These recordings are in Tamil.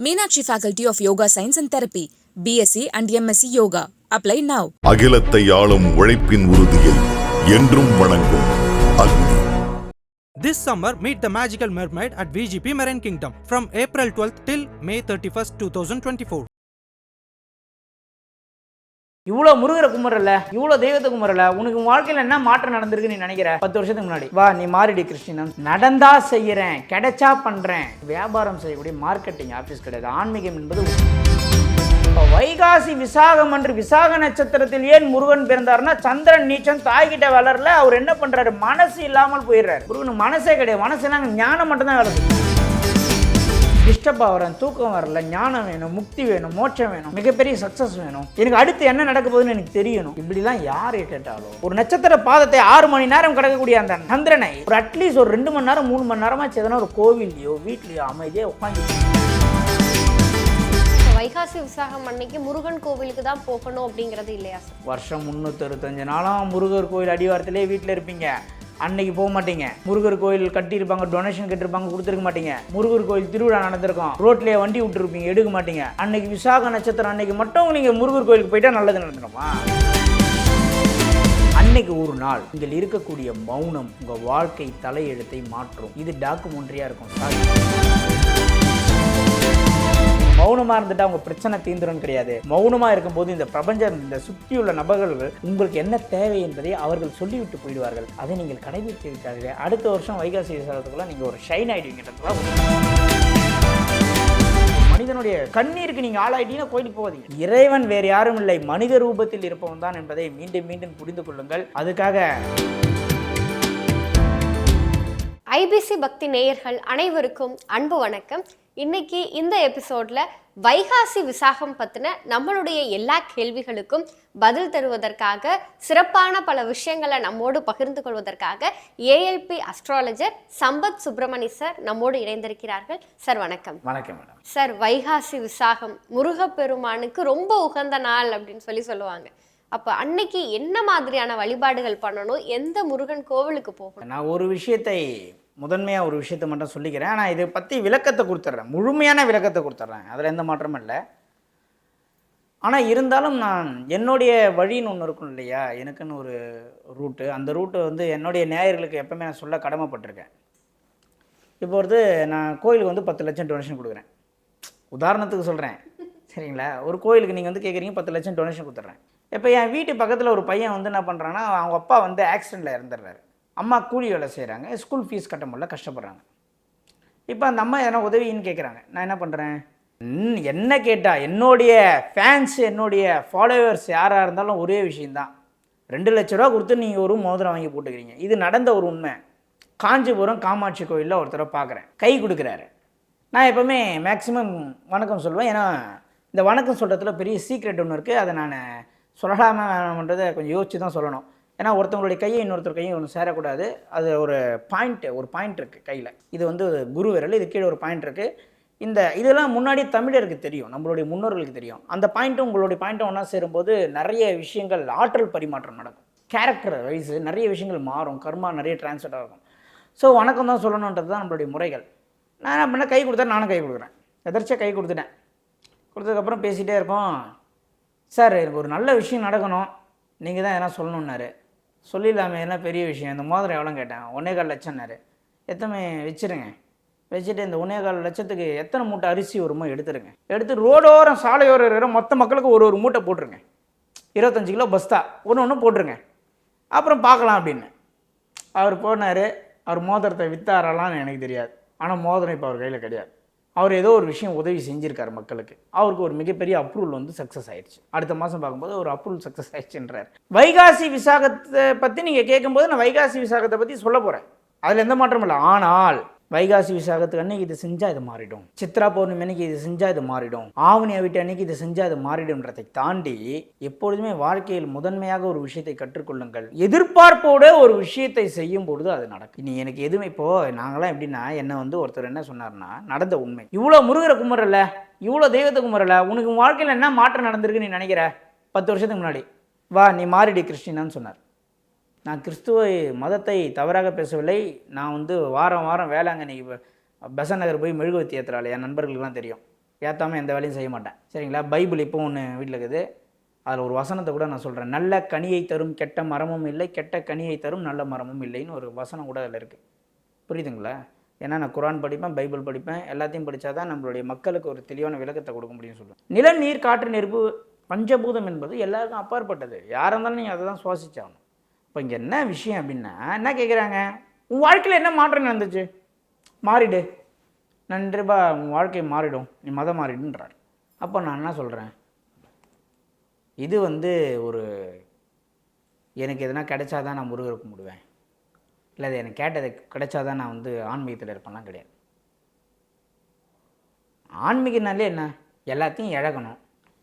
Meenakshi Faculty of Yoga Science and Therapy, BSc and MSc Yoga. Apply now. அகிலத்தை ஆளும் உழைப்பின் உறுதியை என்றும் வணங்கும் அக்னி This summer, meet the magical mermaid at VGP Marine Kingdom from April 12th till May 31st, 2024. இவ்வளோ முருகரை கும்பிட்றல இவ்வளோ தெய்வத்தை கும்பிட்றல உனக்கு உன் வாழ்க்கையில் என்ன மாற்றம் நடந்திருக்கு நீ நினைக்கிற? பத்து வருஷத்துக்கு முன்னாடி. வா நீ மாறிடி கிருஷ்ணன். நடந்தா செய்யறேன் கிடைச்சா பண்றேன். வியாபாரம் செய்யக்கூடிய மார்க்கெட்டிங் ஆஃபீஸ் கிடையாது. ஆன்மீகம் என்பது இப்போ வைகாசி விசாகம் அன்று விசாக நட்சத்திரத்தில் ஏன் முருகன் பிறந்தாருன்னா சந்திரன் நீச்சம் தாய்கிட்ட வளரல அவர் என்ன பண்றாரு? மனசு இல்லாமல் போயிடுறாரு. முருகன் மனசே கிடையாது. மனசு எல்லாம் ஞானம் மட்டும்தான் தான் செய்யும். டிஸ்டர்ப் ஆகிறேன் தூக்கம் வரல ஞானம் வேணும் முக்தி வேணும் மோட்சம் வேணும் மிகப்பெரிய சக்ஸஸ் வேணும். எனக்கு அடுத்து என்ன நடக்க போகுதுன்னு எனக்கு தெரியணும். இப்படிலாம் யார் கேட்டாலும் ஒரு நட்சத்திர பாதத்தை ஆறு மணி நேரம் கிடக்கக்கூடிய அந்த சந்திரனை ஒரு அட்லீஸ்ட் ஒரு ரெண்டு மணி நேரம் மூணு மணி நேரமாச்சு எதனா ஒரு கோவில்லையோ வீட்லையோ அமைதியாக உட்காந்து வைகாசி விசாகம் அன்னைக்கு முருகன் கோவிலுக்கு தான் போகணும் அப்படிங்கிறது இல்லையா சார்? வருஷம் முந்நூற்றறுபத்தஞ்சு நாளும் முருகர் கோயில் அடிவாரத்திலே வீட்டில் இருப்பீங்க. அன்னைக்கு போக மாட்டீங்க. முருகர் கோயில் கட்டியிருப்பாங்க டொனேஷன் கட்டியிருப்பாங்க கொடுத்துருக்க மாட்டீங்க. முருகர் கோயில் திருவிழா நடந்திருக்கும். ரோட்லயே வண்டி விட்டுருப்பீங்க எடுக்க மாட்டீங்க. அன்னைக்கு விசாக நட்சத்திரம் அன்னைக்கு மட்டும் நீங்கள் முருகர் கோயிலுக்கு போயிட்டா நல்லது நடந்துடுமா அன்னைக்கு ஒரு நாள் இதில் இருக்கக்கூடிய மௌனம் உங்கள் வாழ்க்கை தலையெழுத்தை மாற்றும். இது டாக்குமெண்ட்ரியாக இருக்கும். சார் மௌனமா இருந்துட்டா உங்க பிரச்சனை தீந்துரும் கிடையாது. மௌனமா இருக்கும்போது இந்த பிரபஞ்சம் இந்த சுற்றியுள்ள நபர்கள் உங்களுக்கு என்ன தேவை என்பதை அவர்கள் சொல்லிவிட்டு போயிடுவார்கள். அதை நீங்கள் கடைபிடித்து விட்டார்கள். அடுத்த வருஷம் வைகாசி விசாரத்துக்குள்ள நீங்க ஒரு ஷைன் ஆயிடுவீங்கன்றதுலாம் மனிதனுடைய கண்ணீருக்கு நீங்க ஆளாயிட்டீங்கன்னா கோயிலுக்கு போவதீங்க இறைவன் வேறு யாரும் இல்லை. மனித ரூபத்தில் இருப்பவன் தான் என்பதை மீண்டும் மீண்டும் புரிந்து கொள்ளுங்கள். அதுக்காக ஐபிசி பக்தி நேயர்கள் அனைவருக்கும் அன்பு வணக்கம். இன்னைக்கு இந்த எபிசோட்ல வைகாசி விசாகம் பத்தின நம்மளுடைய எல்லா கேள்விகளுக்கும் பதில் தருவதற்காக சிறப்பான பல விஷயங்களை நம்மோடு பகிர்ந்து கொள்வதற்காக ALP astrologer Sampath Subramani sir நம்மோடு இணைந்திருக்கிறார்கள். சார் வணக்கம். வணக்கம் மேடம் சார் வைகாசி விசாகம் முருகப்பெருமானுக்கு ரொம்ப உகந்த நாள் அப்படின்னு சொல்லி சொல்லுவாங்க. அப்போ அன்னைக்கு என்ன மாதிரியான வழிபாடுகள் பண்ணணும்? எந்த முருகன் கோவிலுக்கு போகணும்? நான் ஒரு விஷயத்தை முதன்மையாக ஒரு விஷயத்தை மட்டும் சொல்லிக்கிறேன். ஆனால் இதை பற்றி விளக்கத்தை கொடுத்துட்றேன் முழுமையான விளக்கத்தை கொடுத்துட்றேன் அதில் எந்த மாற்றமும் இல்லை. ஆனால் இருந்தாலும் நான் என்னுடைய வழின்னு ஒன்று இருக்கும் இல்லையா? எனக்குன்னு ஒரு ரூட்டு அந்த ரூட்டு வந்து என்னுடைய நேயர்களுக்கு எப்பவுமே நான் சொல்ல கடமைப்பட்டிருக்கேன். இப்போ வந்து நான் கோயிலுக்கு வந்து பத்து லட்சம் டொனேஷன் கொடுக்குறேன். உதாரணத்துக்கு சொல்கிறேன் சரிங்களா? ஒரு கோயிலுக்கு நீங்கள் வந்து கேட்குறீங்க பத்து லட்சம் டொனேஷன் கொடுத்துட்றேன் இப்போ என் வீட்டு பக்கத்தில் ஒரு பையன் வந்து என்ன பண்ணுறான்னா அவங்க அப்பா வந்து ஆக்சிடெண்ட்டில் இறந்துடுறாரு. அம்மா கூலி வேலை செய்கிறாங்க ஸ்கூல் ஃபீஸ் கட்ட முடியல கஷ்டப்படுறாங்க. இப்போ அந்த அம்மா எதனா உதவின்னு கேட்குறாங்க நான் என்ன பண்ணுறேன் என்ன கேட்டால் என்னுடைய ஃபேன்ஸ் என்னுடைய ஃபாலோவர்ஸ் யாராக இருந்தாலும் ஒரே விஷயந்தான் ரெண்டு லட்ச ரூபா கொடுத்து நீங்கள் ஒரு மோதிரம் வாங்கி போட்டுக்கிறீங்க. இது நடந்த ஒரு உண்மை. காஞ்சிபுரம் காமாட்சி கோயிலில் ஒருத்தரை பார்க்குறேன் கை கொடுக்குறாரு. நான் எப்போவுமே மேக்ஸிமம் வணக்கம் சொல்லுவேன். ஏன்னா இந்த வணக்கம் சொல்கிறதுல பெரிய சீக்ரெட் ஒன்று இருக்குது அதை நான் சொல்லலாமா வேணாம்ன்றதை கொஞ்சம் யோசிச்சு தான் சொல்லணும். ஏன்னா ஒருத்தவங்களுடைய கையை இன்னொருத்தர் கையும் ஒன்று சேரக்கூடாது. அது ஒரு பாயிண்ட் ஒரு பாயிண்ட் இருக்குது கையில். இது வந்து குரு விரல் இது கீழே ஒரு பாயிண்ட் இருக்குது இந்த இதெல்லாம் முன்னாடி தமிழருக்கு தெரியும் நம்மளுடைய முன்னோர்களுக்கு தெரியும். அந்த பாயிண்ட்டும் உங்களுடைய பாயிண்ட்டும் ஒன்றா சேரும்போது நிறைய விஷயங்கள் ஆற்றல் பரிமாற்றம் நடக்கும். கேரக்டர் வைஸ் நிறைய விஷயங்கள் மாறும் கர்மா நிறைய டிரான்ஸ்ஃபர் ஆகும். ஸோ வணக்கம் தான் சொல்லணுன்றது தான் நம்மளுடைய முறைகள். நான் என்ன கை கொடுத்தா நானும் கை கொடுக்குறேன். எதர்ச்சியாக கை கொடுத்துட்டேன். கொடுத்ததுக்கப்புறம் பேசிகிட்டே இருக்கோம் சார் எனக்கு ஒரு நல்ல விஷயம் நடக்கணும். நீங்கள் தான் எதனா சொல்லணுன்னாரு சொல்லிடலாமே என்ன பெரிய விஷயம்? இந்த மோதிரம் எவ்வளோ கேட்டேன். ஒன்றே கால் லட்சம்னாரு. எத்தனை வச்சிருங்க? வச்சுட்டு இந்த ஒன்றே கால் லட்சத்துக்கு எத்தனை மூட்டை அரிசி வருமோ எடுத்துருங்க. எடுத்து ரோடோரம் சாலையோரம் இருக்கிற மொத்த மக்களுக்கு ஒரு ஒரு மூட்டை போட்டுருங்க. இருபத்தஞ்சு கிலோ பஸ்தா ஒன்று ஒன்று போட்டுருங்க. அப்புறம் பார்க்கலாம் அப்படின்னு. அவர் போனார் அவர் மோதிரத்தை வித்தாரலான்னு எனக்கு தெரியாது. ஆனால் மோதிரம் இப்போ அவர் கையில் கிடையாது. அவர் ஏதோ ஒரு விஷயம் உதவி செஞ்சுருக்கார் மக்களுக்கு. அவருக்கு ஒரு மிகப்பெரிய அப்ரூவல் வந்து சக்ஸஸ் ஆயிடுச்சு. அடுத்த மாதம் பார்க்கும்போது ஒரு அப்ரூவல் சக்ஸஸ் ஆயிடுச்சுன்றார். வைகாசி விசாகத்தை பற்றி நீங்கள் கேட்கும்போது நான் வைகாசி விசாகத்தை பற்றி சொல்ல போகிறேன் அதில் எந்த மாற்றமும் இல்லை. ஆனால் வைகாசி விசாகத்துக்கு அன்னைக்கு இது செஞ்சால் இது மாறிடும். சித்ரா பௌர்ணமி அன்னைக்கு இது செஞ்சால் இது மாறிடும். ஆவணி அவிட்டு அன்னைக்கு இது செஞ்சால் இது மாறிடும்ன்றதை தாண்டி எப்பொழுதுமே வாழ்க்கையில் முதன்மையாக ஒரு விஷயத்தை கற்றுக்கொள்ளுங்கள். எதிர்பார்ப்போட ஒரு விஷயத்தை செய்யும் பொழுது அது நடக்கும். நீ எனக்கு எதுவுமே இப்போ நாங்களாம் எப்படின்னா என்ன வந்து ஒருத்தர் என்ன சொன்னார்னா நடந்த உண்மை. இவ்வளோ முருகரை கும்பிட்றல இவ்வளோ தெய்வத்தை கும்பிட்றல உனக்கு வாழ்க்கையில் என்ன மாற்றம் நடந்திருக்கு நீ நினைக்கிற? பத்து வருஷத்துக்கு முன்னாடி. வா நீ மாறிடி கிறிஸ்டினான்னு சொன்னார். நான் கிறிஸ்துவ மதத்தை தவறாக பேசவில்லை. நான் வந்து வாரம் வாரம் வேளாங்கண்ணி பெசன் நகர் போய் மெழுகுவத்தி ஏற்றுறாள் என் நண்பர்களுக்குலாம் தெரியும். ஏற்றாமல் எந்த வேலையும் செய்ய மாட்டேன். சரிங்களா? பைபிள் இப்போ ஒன்று வீட்டில் இருக்குது. அதில் ஒரு வசனத்தை கூட நான் சொல்கிறேன் நல்ல கனியை தரும் கெட்ட மரமும் இல்லை. கெட்ட கனியை தரும் நல்ல மரமும் இல்லைன்னு ஒரு வசனம் கூட அதில் இருக்குது புரியுதுங்களா? ஏன்னா நான் குரான் படிப்பேன் பைபிள் படிப்பேன். எல்லாத்தையும் படித்தா தான் நம்மளுடைய மக்களுக்கு ஒரு தெளிவான விளக்கத்தை கொடுக்க முடியும்னு சொல்லுவேன். நில நீர் காற்று நெருப்பு பஞ்சபூதம் என்பது எல்லாருக்கும் அப்பாற்பட்டது. யாராக இருந்தாலும் நீங்கள் அதை தான் சுவாசிச்சாகணும். இப்போ இங்கே என்ன விஷயம் அப்படின்னா என்ன கேட்குறாங்க உன் வாழ்க்கையில் என்ன மாற்றம் நடந்துச்சு? மாறிடு. நன்றிபா உன் வாழ்க்கை மாறிடும். நீ மதம் மாறிடுன்றார். அப்போ நான் என்ன சொல்கிறேன் இது வந்து ஒரு எனக்கு எதனா கிடைச்சாதான் நான் முருகருக்கு கும்பிடுவேன். இல்லை அது எனக்கு கேட்டது கிடைச்சா தான் நான் வந்து ஆன்மீகத்தில் இருப்பேன்லாம் கிடையாது. ஆன்மீகனாலே என்ன? எல்லாத்தையும் இழகணும்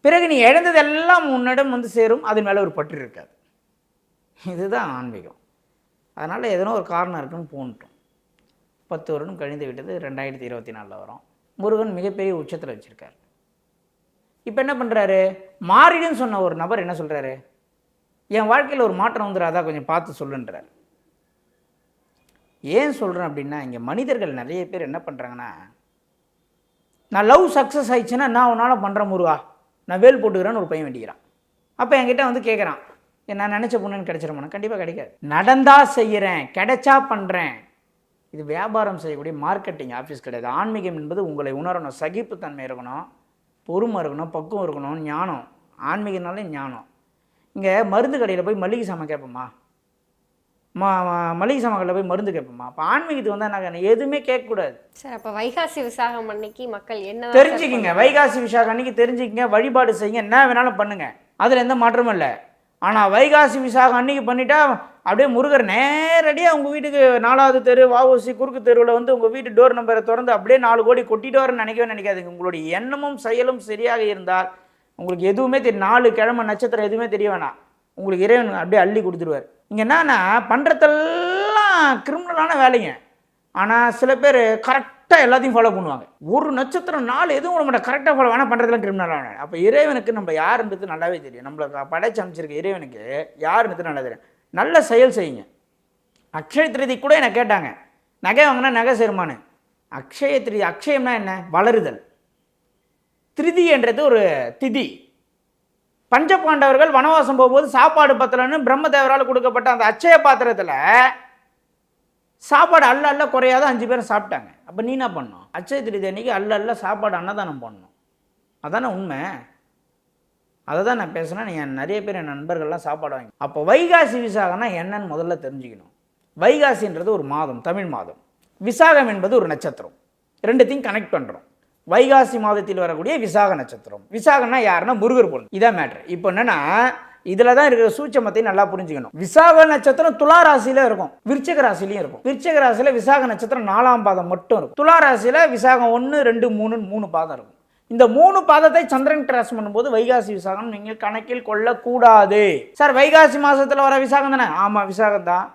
பிறகு நீ இழந்ததெல்லாம் உன்னிடம் வந்து சேரும். அது மேலே ஒரு பற்று இருக்காது. இதுதான் ஆன்மீகம். அதனால் எதனோ ஒரு காரணம் இருக்குன்னு போன்ட்டோம். பத்து வருடம் கழிந்து விட்டது ரெண்டாயிரத்தி இருபத்தி நாலில் வரும். முருகன் மிகப்பெரிய உச்சத்தில் வச்சுருக்கார். இப்போ என்ன பண்ணுறாரு மாறிடுன்னு சொன்ன ஒரு நபர் என்ன சொல்கிறாரு என் வாழ்க்கையில் ஒரு மாற்றம் வந்துடாதா கொஞ்சம் பார்த்து சொல்லுன்றார். ஏன் சொல்கிறேன் அப்படின்னா இங்கே மனிதர்கள் நிறைய பேர் என்ன பண்ணுறாங்கன்னா நான் லவ் சக்ஸஸ் ஆயிடுச்சுன்னா நான் உன்னால் பண்ணுறேன் முருகா. நான் வேல் போட்டுக்கிறேன்னு ஒரு பையன் வேண்டிக்கிறான். அப்போ என்கிட்ட வந்து கேட்குறான் நான் நினச்ச பொண்ணுன்னு கிடைச்சிருமாண்ணா கண்டிப்பாக கிடைக்காது. நடந்தா செய்கிறேன் கிடைச்சா பண்ணுறேன் இது வியாபாரம் செய்யக்கூடிய மார்க்கெட்டிங் ஆஃபீஸ் கிடையாது. ஆன்மீகம் என்பது உங்களை உணரணும். சகிப்புத்தன்மை இருக்கணும் பொறுமை இருக்கணும் பக்குவம் இருக்கணும் ஞானம். ஆன்மீகனாலே ஞானம். இங்கே மருந்து கடையில் போய் மளிகை சாமான் கேட்போமா? ம மளிகை சாமான் கடையில் போய் மருந்து கேட்போமா? அப்போ ஆன்மீகத்துக்கு வந்தால் நாங்கள் எதுவுமே கேட்கக்கூடாது. சார் அப்ப வைகாசி விசாகம் அன்னைக்கு மக்கள் என்ன தெரிஞ்சுக்கிங்க. வைகாசி விசாகம் அன்னைக்கு தெரிஞ்சுக்கிங்க. வழிபாடு செய்யுங்க. என்ன வேணாலும் பண்ணுங்க. அதில் எந்த மாற்றமும் இல்லை. ஆனால் வைகாசி விசாகம் அன்னைக்கு பண்ணிட்டா அப்படியே முருகர் நேரடியாக உங்கள் வீட்டுக்கு நாலாவது தெரு வாவூசி குறுக்கு தெருவில் வந்து உங்கள் வீட்டு டோர் நம்பரை திறந்து அப்படியே நாலு கோடி கொட்டிட்டு வரேன்னு நினைக்கவே நினைக்காதுங்க. உங்களுடைய எண்ணமும் செயலும் சரியாக இருந்தால் உங்களுக்கு எதுவுமே தெரியும் நாலு கிழமை நட்சத்திரம் எதுவுமே தெரிய வேணாம். உங்களுக்கு இறைவன் அப்படியே அள்ளி கொடுத்துருவார். இங்கே என்னன்னா பண்ணுறதெல்லாம் கிரிமினலான வேலைங்க. ஆனால் சில பேர் கரெக்ட் கரெக்டாக எல்லாத்தையும் ஃபாலோ பண்ணுவாங்க. ஒரு நட்சத்திரம் நாள் எதுவும் நம்மளை கரெக்டாக ஃபாலோ வேணால் பண்ணுறதுலாம் கிரிமினலான அப்போ இறைவனுக்கு நம்ம யாருன்றது நல்லாவே தெரியும். நம்மளை படைச்சு அமைச்சிருக்க இறைவனுக்கு யாருன்றது நல்லா தெரியும். நல்ல செயல் செய்யுங்க. அக்ஷய திருதி கூட என்னை கேட்டாங்க. நகை வாங்கினா நகை சேருமானு அக்ஷய திருதி அக்ஷயம்னா என்ன? வளருதல். திருதின்றது ஒரு திதி. பஞ்சபாண்டவர்கள் வனவாசம் போகும்போது சாப்பாடு பத்தலன்னு பிரம்மதேவரால் கொடுக்கப்பட்ட அந்த அச்சய பாத்திரத்தில் சாப்பாடு அல்ல அல்ல குறையாத அஞ்சு பேரும் சாப்பிட்டாங்க. அப்போ நீ என்ன பண்ணணும்? அச்சய திருதி அன்னைக்கு அல்ல அல்ல சாப்பாடு அன்னதானம் பண்ணணும். அதானே உண்மை? அதை தான் நான் பேசுனேன் என் நிறைய பேர் என் நண்பர்கள்லாம் சாப்பாடு வாங்கி அப்போ வைகாசி விசாகம்னா என்னன்னு முதல்ல தெரிஞ்சுக்கணும். வைகாசின்றது ஒரு மாதம் தமிழ் மாதம். விசாகம் என்பது ஒரு நட்சத்திரம். ரெண்டுத்தையும் கனெக்ட் பண்ணுறோம் வைகாசி மாதத்தில் வரக்கூடிய விசாக நட்சத்திரம். விசாகம்னா யாருன்னா முருகர் பொருள் இதான் மேட்ரு இப்போ என்னென்னா இதில் தான் இருக்கிற சூட்சமத்தை நல்லா புரிஞ்சுக்கணும். விசாக நட்சத்திரம் துலா ராசியில இருக்கும். விருச்சக ராசிலையும் இருக்கும். விருச்சக ராசியில விசாக நட்சத்திரம் நாலாம் பாதம் மட்டும் இருக்கும். துலா ராசியில விசாகம் ஒன்று ரெண்டு மூணு மூணு பாதம் இருக்கும். இந்த மூணு பாதத்தை சந்திரன் கிராஸ் பண்ணும்போது வைகாசி விசாகம் நீங்கள் கணக்கில் கொள்ளக்கூடாது. சார் வைகாசி மாசத்துல வர விசாகம் தானே? ஆமா விசாகம் தான்.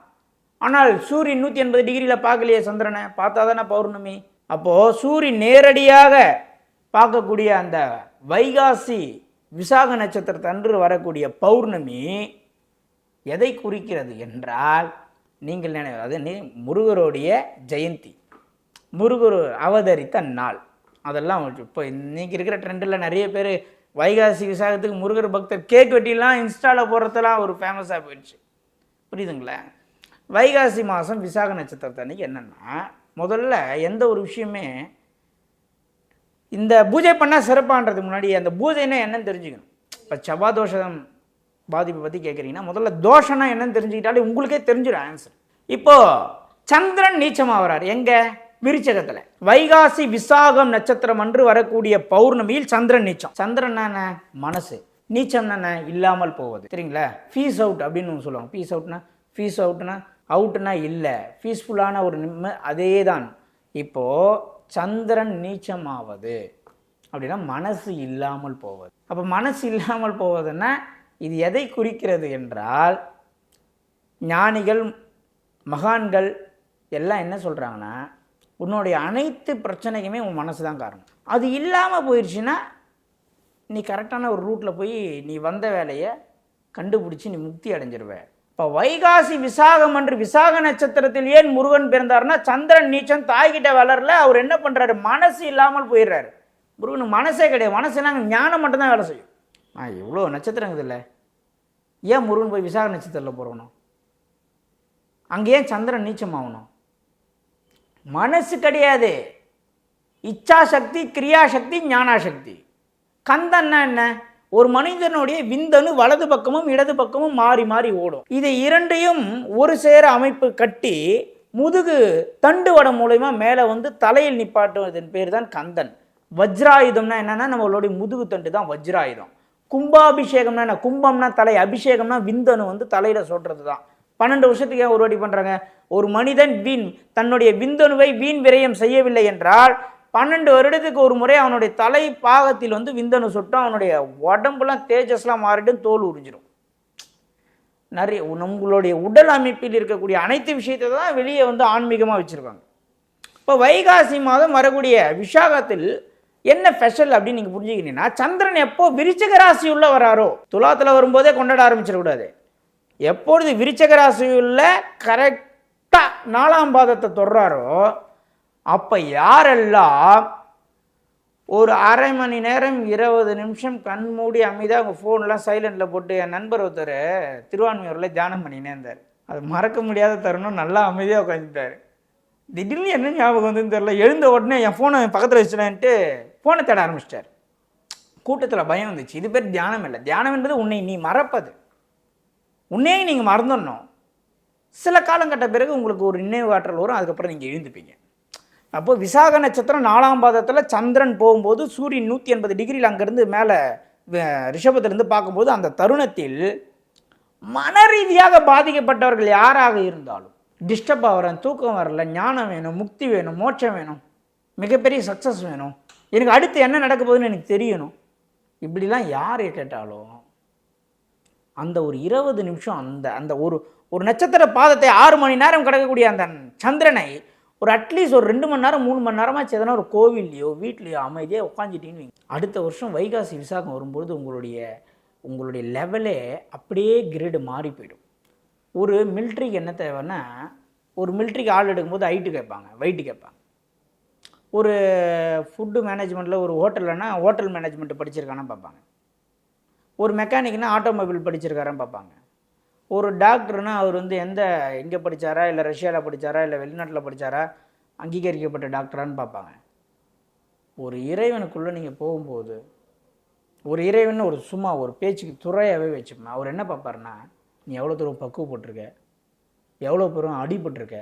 ஆனால் சூரியன் நூற்றி எண்பது டிகிரியில் பார்க்கலையே சந்திரனை. பார்த்தா தானே பௌர்ணமி. அப்போது சூரியன் நேரடியாக பார்க்கக்கூடிய அந்த வைகாசி விசாக நட்சத்திரத்தன்று வரக்கூடிய பௌர்ணமி எதை குறிக்கிறது என்றால் நீங்கள் நினைவு அது நீ- முருகருடைய ஜெயந்தி. முருகர் அவதரித்த நாள். அதெல்லாம் இப்போ இன்னைக்கு இருக்கிற ட்ரெண்டில் நிறைய பேர் வைகாசி விசாகத்துக்கு முருகர் பக்தர் கேக் வெட்டிலாம் இன்ஸ்டாவில் போடுறதெல்லாம் ஒரு ஃபேமஸாக போயிடுச்சு. புரியுதுங்களா? வைகாசி மாதம் விசாக நட்சத்திரத்து அன்றைக்கி என்னென்னா முதல்ல எந்த ஒரு விஷயமே இந்த பூஜை பண்ணால் சிறப்பான்றதுக்கு முன்னாடி அந்த பூஜைன்னா என்னன்னு தெரிஞ்சுக்கணும். இப்போ செவ்வாய் தோஷம் பாதிப்பை பற்றி கேட்குறீங்கன்னா முதல்ல தோஷம்னா என்னன்னு தெரிஞ்சுக்கிட்டாலே உங்களுக்கே தெரிஞ்சிடும் ஆன்சர் இப்போது சந்திரன் நீச்சமாகிறார் எங்கே? விருச்சகத்தில். வைகாசி விசாகம் நட்சத்திரம் அன்று வரக்கூடிய பௌர்ணமியில் சந்திரன் நீச்சம். சந்திரன் என்ன? மனசு. நீச்சம் என்ன? இல்லாமல் போவது. சரிங்களா? ஃபீஸ் அவுட் அப்படின்னு சொல்லுவாங்க. ஃபீஸ் அவுட்னா ஃபீஸ் அவுட்னா அவுட்னா இல்லை. பீஸ்ஃபுல்லான ஒரு நிம்ம அதே தான் இப்போது சந்திரன் நீச்சமாவது. அப்படின்னா மனசு இல்லாமல் போவது. அப்போ மனசு இல்லாமல் போவதுன்னா இது எதை குறிக்கிறது என்றால் ஞானிகள் மகான்கள் எல்லாம் என்ன சொல்கிறாங்கன்னா உன்னுடைய அனைத்து பிரச்சனைக்குமே உன் மனசு தான் காரணம். அது இல்லாமல் போயிடுச்சுன்னா நீ கரெக்டான ஒரு ரூட்டில் போய் நீ வந்த வேலையை கண்டுபிடிச்சி நீ முக்தி அடைஞ்சிருவ. இப்போ வைகாசி விசாகம் என்று விசாக நட்சத்திரத்தில் ஏன் முருகன் பிறந்தாருன்னா சந்திரன் நீச்சம் தாய்கிட்ட வளரல அவர் என்ன பண்ணுறாரு மனசு இல்லாமல் போயிடுறாரு. முருகன் மனசே கிடையாது. மனசுனா ஞானம் மட்டும்தான் வேலை செய்யும். நான் இவ்வளோ நட்சத்திரம் இல்லை ஏன் முருகன் போய் விசாக நட்சத்திரத்தில் போகிறணும் அங்கே ஏன் சந்திரன் நீச்சம் ஆகணும்? மனசு கிடையாது. இச்சாசக்தி கிரியாசக்தி ஞானாசக்தி கந்தன்னா என்ன? ஒரு மனிதனுடைய விந்தணு வலது பக்கமும் இடது பக்கமும் மாறி மாறி ஓடும். இதை இரண்டையும் ஒரு சேர அமைப்பு கட்டி முதுகு தண்டு வடம் மூலயமா மேலே வந்து தலையில் நிப்பாட்டுவதன் பேர் தான் கந்தன். வஜ்ராயுதம்னா என்னன்னா நம்மளுடைய முதுகு தண்டு தான் வஜ்ராயுதம். கும்பாபிஷேகம்னா என்ன? கும்பம்னா தலை அபிஷேகம்னா விந்தணு வந்து தலையில் சொல்கிறது தான். பன்னெண்டு வருஷத்துக்கு ஏன் ஒரு வாட்டி பண்ணுறாங்க ஒரு மனிதன் வீண் தன்னுடைய விந்தணுவை வீண் விரயம் செய்யவில்லை என்றால் பன்னெண்டு வருடத்துக்கு ஒரு முறை அவனுடைய தலை பாகத்தில் வந்து விந்தணு சொட்டும் அவனுடைய உடம்புலாம் தேஜஸ்லாம் மாறிடும் தோல் உறிஞ்சிடும் நிறைய நம்மளுடைய உடல் அமைப்பில் இருக்கக்கூடிய அனைத்து விஷயத்தை தான் வெளியே வந்து ஆன்மீகமாக வச்சுருக்காங்க. இப்போ வைகாசி மாதம் வரக்கூடிய விஷாகத்தில் என்ன ஸ்பெஷல் அப்படின்னு நீங்கள் புரிஞ்சுக்கிட்டீங்கன்னா சந்திரன் எப்போ விருச்சக ராசி உள்ள வராரோ துலாத்தில் வரும்போதே கொண்டாட ஆரம்பிச்சிடக்கூடாது. எப்பொழுது விருச்சக உள்ள கரெக்டாக நாலாம் பாதத்தை தொடுறாரோ அப்போ யாரெல்லாம் ஒரு அரை மணி நேரம் இருபது நிமிஷம் கண் மூடி அமைதியாக அவங்க ஃபோன்லாம் சைலண்டில் போட்டு என் நண்பர் ஒருத்தர் திருவான்மையூரில் தியானம் பண்ணினே இருந்தார். அது மறக்க முடியாத தருணம். நல்லா அமைதியாக உட்காந்துட்டார் திடீர்னு என்ன ஞாபகம் வந்துன்னு தெரில எழுந்த உடனே என் ஃபோனை பக்கத்தில் வச்சுட்டேன்ட்டு ஃபோனை தேட ஆரம்பிச்சிட்டார். கூட்டத்தில் பயம் வந்துச்சு. இது பேர் தியானம் இல்லை. தியானம் என்பது உன்னை நீ மறப்பது. உன்னையே நீங்கள் மறந்துடணும். சில காலங்கட்ட பிறகு உங்களுக்கு ஒரு நினைவு ஆற்றல் வரும். அதுக்கப்புறம் நீங்கள் எழுந்துப்பீங்க. அப்போது விசாக நட்சத்திரம் நாலாம் பாதத்தில் சந்திரன் போகும்போது சூரியன் நூற்றி எண்பது டிகிரியில் அங்கேருந்து மேலே ரிஷபத்திலேருந்து பார்க்கும்போது அந்த தருணத்தில் மன ரீதியாக பாதிக்கப்பட்டவர்கள் யாராக இருந்தாலும் டிஸ்டர்ப் ஆகிறேன் தூக்கம் வரல ஞானம் வேணும் முக்தி வேணும் மோட்சம் வேணும் மிகப்பெரிய சக்ஸஸ் வேணும். எனக்கு அடுத்து என்ன நடக்க போகுதுன்னு எனக்கு தெரியணும். இப்படிலாம் யார் கேட்டாலும் அந்த ஒரு இருபது நிமிஷம் அந்த அந்த ஒரு ஒரு நட்சத்திர பாதத்தை ஆறு மணி நேரம் கிடக்கக்கூடிய அந்த சந்திரனை ஒரு அட்லீஸ்ட் ஒரு ரெண்டு மணி நேரம் மூணு மணி நேரமாச்சு எதனா ஒரு கோவில்லையோ வீட்லையோ அமைதியாக உட்காந்துட்டீங்கன்னு வைங்க. அடுத்த வருஷம் வைகாசி விசாகம் வரும்பொழுது உங்களுடைய உங்களுடைய லெவலே அப்படியே கிரேடு மாறி போயிடும். ஒரு மில்ட்ரிக்கு என்ன தேவைன்னா ஒரு மில்ட்ரிக்கு ஆள் எடுக்கும்போது ஹைட்டு கேட்பாங்க வெயிட்டு கேட்பாங்க. ஒரு ஃபுட்டு மேனேஜ்மெண்ட்டில் ஒரு ஹோட்டல்லனா ஹோட்டல் மேனேஜ்மெண்ட்டு படிச்சிருக்கானா பார்ப்பாங்க. ஒரு மெக்கானிக்னா ஆட்டோமொபைல் படிச்சிருக்காரன்னு பார்ப்பாங்க. ஒரு டாக்டர்னா அவர் வந்து எந்த எங்கே படித்தாரா இல்லை ரஷ்யாவில் படித்தாரா இல்லை வெளிநாட்டில் படித்தாரா அங்கீகரிக்கப்பட்ட டாக்டரான்னு பார்ப்பாங்க. ஒரு இறைவனுக்குள்ளே நீங்கள் போகும்போது ஒரு இறைவன் ஒரு சும்மா ஒரு பேச்சுக்கு துறையாகவே வச்சுப்பேன் அவர் என்ன பார்ப்பாருன்னா நீ எவ்வளோ தூரம் பக்குவப்பட்டிருக்க? எவ்வளோ தூரம் அடிபட்டிருக்க?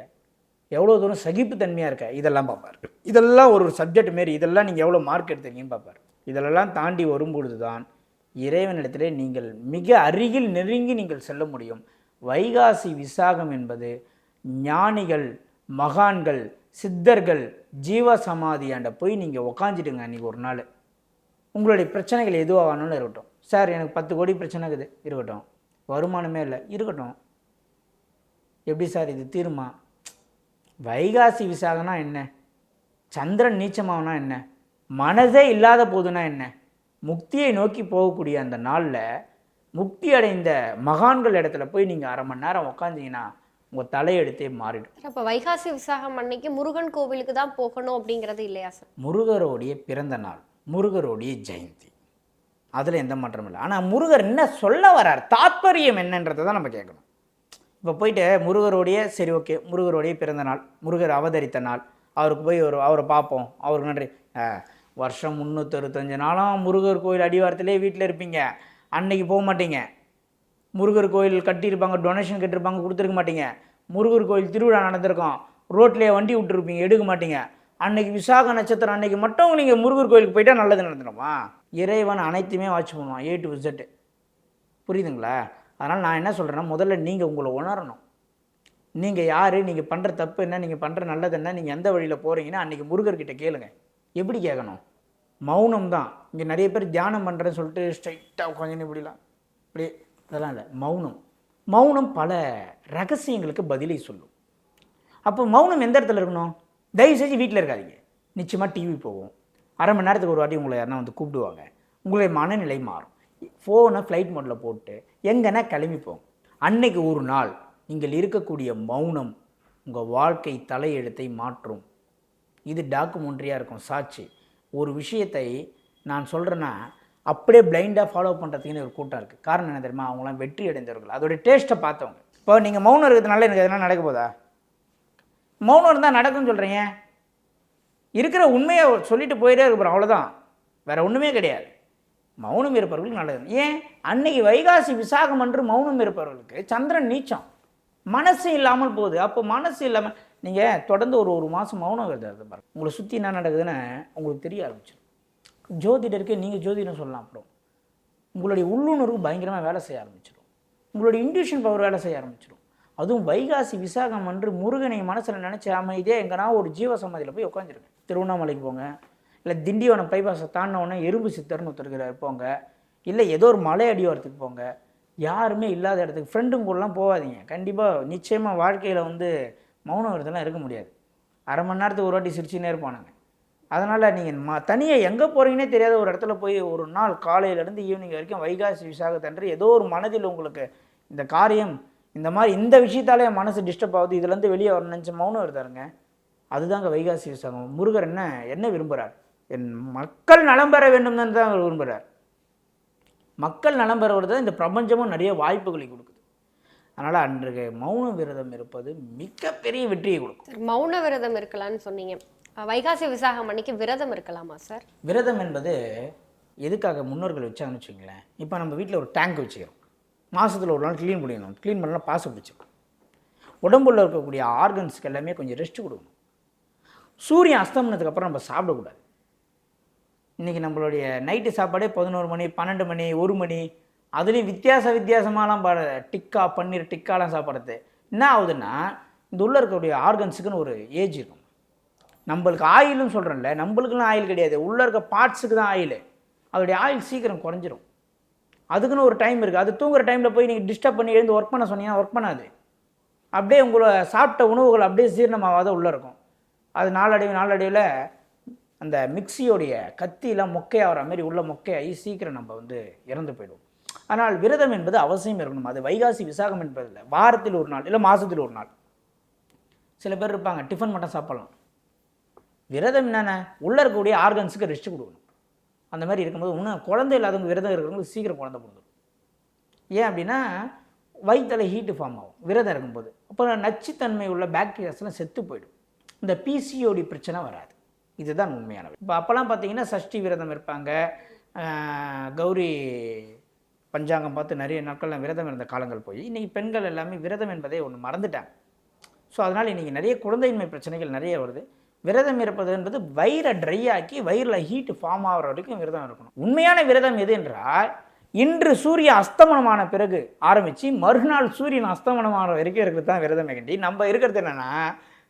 எவ்வளோ தூரம் சகிப்புத்தன்மையாக இருக்க? இதெல்லாம் பார்ப்பார். இதெல்லாம் ஒரு சப்ஜெக்ட் மாரி இதெல்லாம் நீங்கள் எவ்வளோ மார்க் எடுத்தீங்கன்னு பார்ப்பார். இதெல்லாம் தாண்டி வரும்பொழுது தான் இறைவனிடத்திலே நீங்கள் மிக அருகில் நெருங்கி நீங்கள் செல்ல முடியும். வைகாசி விசாகம் என்பது ஞானிகள் மகான்கள் சித்தர்கள் ஜீவ சமாதியாண்ட போய் நீங்கள் உக்காஞ்சிடுங்க அன்றைக்கி ஒரு நாள். உங்களுடைய பிரச்சனைகள் எதுவாக வேணும்னு இருக்கட்டும். சார் எனக்கு பத்து கோடி பிரச்சனை இருக்குது. இருக்கட்டும். வருமானமே இல்லை. இருக்கட்டும். எப்படி சார் இது தீருமா? வைகாசி விசாகனா என்ன? சந்திரன் நீச்சமாகனா என்ன? மனதே இல்லாத போதுனா என்ன? முக்தியை நோக்கி போகக்கூடிய அந்த நாளில் முக்தி அடைந்த மகான்கள் இடத்துல போய் நீங்கள் அரை மணி நேரம் உக்காந்தீங்கன்னா உங்கள் தலையெடுத்தே மாறிடும். அப்ப வைகாசி விசாகம் அன்னைக்கு முருகன் கோவிலுக்கு தான் போகணும் அப்படிங்கிறது இல்லையா சார்? முருகரோடைய பிறந்த நாள் முருகரோடைய ஜெயந்தி. அதில் எந்த மாற்றமும் இல்லை. ஆனால் முருகர் என்ன சொல்ல வரார் தாத்பரியம் என்னன்றதை தான் நம்ம கேட்கணும். இப்போ போயிட்டு முருகருடைய சரி ஓகே முருகருடைய பிறந்த நாள் முருகர் அவதரித்த நாள் அவருக்கு போய் ஒரு அவரை பார்ப்போம் அவருக்கு நன்றி. வருஷம் முந்நூற்றறுபத்தஞ்சு நாளும் முருகர் கோயில் அடிவாரத்திலே வீட்டில் இருப்பீங்க. அன்னைக்கு போக மாட்டீங்க. முருகர் கோயில் கட்டியிருப்பாங்க டொனேஷன் கட்டியிருப்பாங்க கொடுத்துருக்க மாட்டீங்க. முருகர் கோயில் திருவிழா நடந்திருக்கோம். ரோட்லேயே வண்டி விட்டுருப்பீங்க எடுக்க மாட்டீங்க. அன்னைக்கு விசாக நட்சத்திரம் அன்னைக்கு மட்டும் நீங்கள் முருகர் கோயிலுக்கு போயிட்டால் நல்லது நடந்துடுமா? இறைவன் அனைத்துமே வாட்ச் பண்ணுவான் ஏ டு விசட்டு புரியுதுங்களா? அதனால் நான் என்ன சொல்கிறேன்னா முதல்ல நீங்கள் உங்களை உணரணும். நீங்கள் யார்? நீங்கள் பண்ணுற தப்பு என்ன? நீங்கள் பண்ணுற நல்லது என்ன? நீங்கள் எந்த வழியில் போகிறீங்கன்னா அன்றைக்கி முருகர்கிட்ட கேளுங்க. எப்படி கேட்கணும்? மௌனம் தான் இங்கே நிறைய பேர் தியானம் பண்ணுறேன்னு சொல்லிட்டு ஸ்ட்ரைட்டாக உட்காந்து இப்படிலாம். இப்படி அதெல்லாம் இல்லை. மௌனம். மௌனம் பல ரகசியங்களுக்கு பதிலை சொல்லும். அப்போ மௌனம் எந்த இடத்துல இருக்கணும்? தயவு செஞ்சு வீட்டில் இருக்காதீங்க. நிச்சயமாக டிவி போகும். அரை மணி நேரத்துக்கு ஒரு வாட்டி உங்களை யாருனா வந்து கூப்பிடுவாங்க. உங்களுடைய மனநிலை மாறும். ஃபோனை ஃப்ளைட் மோட்டில் போட்டு எங்கன்னா கிளம்பிப்போம் அன்னைக்கு ஒரு நாள் நீங்கள் இருக்கக்கூடிய மௌனம் உங்கள் வாழ்க்கை தலையெழுத்தை மாற்றும். இது டாக்குமெண்ட்ரியாக இருக்கும் சாட்சி. ஒரு விஷயத்தை நான் சொல்கிறேன்னா அப்படியே பிளைண்டாக ஃபாலோ பண்ணுறதுக்குன்னு ஒரு கூட்டம் இருக்குது காரணம் என்ன தெரியுமா? அவங்களாம் வெற்றி அடைந்தவர்கள். அதோடைய டேஸ்ட்டை பார்த்தவங்க. இப்போ நீங்கள் மௌனம் இருக்கிறதுனால எனக்கு எதனா நடக்க போதா? மௌனம் இருந்தால் நடக்கும்னு சொல்கிறீங்க இருக்கிற உண்மையை சொல்லிட்டு போயிட்டே இருக்கிறோம் அவ்வளோதான் வேறு ஒன்றுமே கிடையாது. மௌனம் இருப்பவர்களுக்கு நல்லது. ஏன்? அன்னைக்கு வைகாசி விசாகம் அன்று மௌனம் இருப்பவர்களுக்கு சந்திரன் நீச்சம். மனசு இல்லாமல் போகுது. அப்போ மனசு இல்லாமல் நீங்கள் தொடர்ந்து ஒரு ஒரு மாதம் மௌனம் வருது பாருங்கள் உங்களை சுற்றி என்ன நடக்குதுன்னு உங்களுக்கு தெரிய ஆரம்பிச்சிடும் ஜோதிடருக்கே நீங்கள் ஜோதிடம் சொல்லலாம் அப்புறம் உங்களுடைய உள்ளுணர்வு பயங்கரமாக வேலை செய்ய ஆரம்பிச்சிடும் உங்களுடைய இன்டியூஷன் பவர் வேலை செய்ய ஆரம்பிச்சிடும் அதுவும் வைகாசி விசாகம் அன்று முருகனை மனசில் நினச்சி அமைதியாக எங்கன்னா ஒரு ஜீவசமாதியில் போய் உட்காந்துருக்கேன் திருவண்ணாமலைக்கு போங்க. இல்லை திண்டிவனம் பைபாஸை தாண்டின எறும்பு சித்தர்னு ஒருத்தருக்கிறார் போங்க. இல்லை ஏதோ ஒரு மலை அடிவாரத்துக்கு போங்க. யாருமே இல்லாத இடத்துக்கு ஃப்ரெண்டும் கூடலாம் போகாதீங்க. கண்டிப்பாக நிச்சயமாக வாழ்க்கையில் வந்து மௌன விரதம்லாம் இருக்க முடியாது. அரை மணி நேரத்துக்கு ஒரு வாட்டி சிரிச்சுன்னே இருப்பானுங்க அதனால் நீங்கள் ம தனியாக எங்கே போகிறீங்கன்னே தெரியாத ஒரு இடத்துல போய் ஒரு நாள் காலையிலேருந்து ஈவினிங் வரைக்கும் வைகாசி விசாகத்தன்று ஏதோ ஒரு மனதில் உங்களுக்கு இந்த காரியம் இந்த மாதிரி இந்த விஷயத்தாலே என் மனசு டிஸ்டர்ப் ஆகுது இதுலேருந்து வெளியே வரணும் நினச்ச மௌனம் இருந்தாருங்க அதுதாங்க வைகாசி விசாகம். முருகர் என்ன என்ன விரும்புகிறார் என் மக்கள் நலம் பெற வேண்டும் தான் அவர் விரும்புகிறார் மக்கள் நலம் பெறுவது தான் இந்த பிரபஞ்சமும் நிறைய வாய்ப்புகளை கொடுக்குது. அதனால் அன்றைக்கு மௌன விரதம் இருப்பது மிகப்பெரிய வெற்றியை கொடுக்கும். மௌன விரதம் இருக்கலாம்னு சொன்னீங்க. வைகாசி விசாகம் அன்னைக்கு விரதம் இருக்கலாமா சார்? விரதம் என்பது எதுக்காக முன்னோர்கள் வச்சாங்கன்னு வச்சுங்களேன் இப்போ நம்ம வீட்டில் ஒரு டேங்க் வச்சுக்கிறோம். மாதத்தில் ஒரு நாள் க்ளீன் பண்ணிடணும். க்ளீன் பண்ணலாம் பாச பிடிச்சிடும் உடம்புல இருக்கக்கூடிய ஆர்கன்ஸ்க்கு எல்லாமே கொஞ்சம் ரெஸ்ட் கொடுக்கணும். சூரியன் அஸ்தமனத்துக்கு அப்புறம் நம்ம சாப்பிடக்கூடாது. இன்றைக்கி நம்மளுடைய நைட்டு சாப்பாடே பதினோரு மணி பன்னெண்டு மணி ஒரு மணி அதுலேயும் வித்தியாச வித்தியாசமாலாம் பாட. டிக்கா பன்னீர் டிக்காலாம் சாப்பிட்றது. என்ன ஆகுதுன்னா இந்த உள்ள இருக்கக்கூடிய ஆர்கன்ஸுக்குன்னு ஒரு ஏஜ் இருக்கும். நம்மளுக்கு ஆயிலும் சொல்கிறோம்ல நம்மளுக்குலாம் ஆயில் கிடையாது. உள்ளே இருக்க பார்ட்ஸுக்கு தான் ஆயில். அதோடைய ஆயில் சீக்கிரம் குறைஞ்சிரும். அதுக்குன்னு ஒரு டைம் இருக்குது அது தூங்குற டைமில் போய் நீங்கள் டிஸ்டர்ப் பண்ணி எழுந்து ஒர்க் பண்ண சொன்னீங்கன்னா ஒர்க் பண்ணாது. அப்படியே உங்களை சாப்பிட்ட உணவுகள் அப்படியே ஜீரணமாகாத உள்ளே இருக்கும். அது நாளடைவு நாளடைவில் அந்த மிக்சியோடைய கத்தியெல்லாம் மொக்கையாகிற மாதிரி உள்ள மொக்கையாகி சீக்கிரம் நம்ம வந்து இறந்து போயிடுவோம். ஆனால் விரதம் என்பது அவசியம் இருக்கணும். அது வைகாசி விசாகம் என்பதில்லை. வாரத்தில் ஒரு நாள் இல்லை மாதத்தில் ஒரு நாள். சில பேர் இருப்பாங்க டிஃபன் மட்டும் சாப்பிடலாம். விரதம் என்னென்ன? உள்ளே இருக்கக்கூடிய ஆர்கன்ஸுக்கு ரெஸ்ட் கொடுக்கணும். அந்த மாதிரி இருக்கும்போது இன்னும் குழந்தை இல்லாதவங்க விரதம் இருக்கிறவங்களுக்கு சீக்கிரம் குழந்தை பிறந்துடும் ஏன் அப்படின்னா வயிற்றில் ஹீட்டு ஃபார்ம் ஆகும் விரதம் இருக்கும்போது. அப்போ நச்சுத்தன்மை உள்ள பாக்டீரியாஸ்லாம் செத்து போயிடும். இந்த பிசிஓடி பிரச்சனை வராது. இதுதான் உண்மையானது இப்போ அப்போல்லாம் பார்த்தீங்கன்னா சஷ்டி விரதம் இருப்பாங்க. கௌரி பஞ்சாங்கம் பார்த்து நிறைய நாட்கள் விரதம் இருந்த காலங்கள் போய் இன்றைக்கி பெண்கள் எல்லாமே விரதம் என்பதை ஒன்று மறந்துட்டாங்க. ஸோ அதனால் இன்றைக்கி நிறைய குழந்தையின்மை பிரச்சனைகள் நிறைய வருது. விரதம் இருப்பது என்பது வயிறை ட்ரை ஆக்கி வயிறில் ஹீட்டு ஃபார்ம் ஆகிற வரைக்கும் விரதம் இருக்கணும். உண்மையான விரதம் எது என்றால் இன்று சூரிய அஸ்தமனமான பிறகு ஆரம்பித்து மறுநாள் சூரியன் அஸ்தமனமான வரைக்கும் இருக்கிறது தான் விரதம் கண்டி நம்ம இருக்கிறது என்னென்னா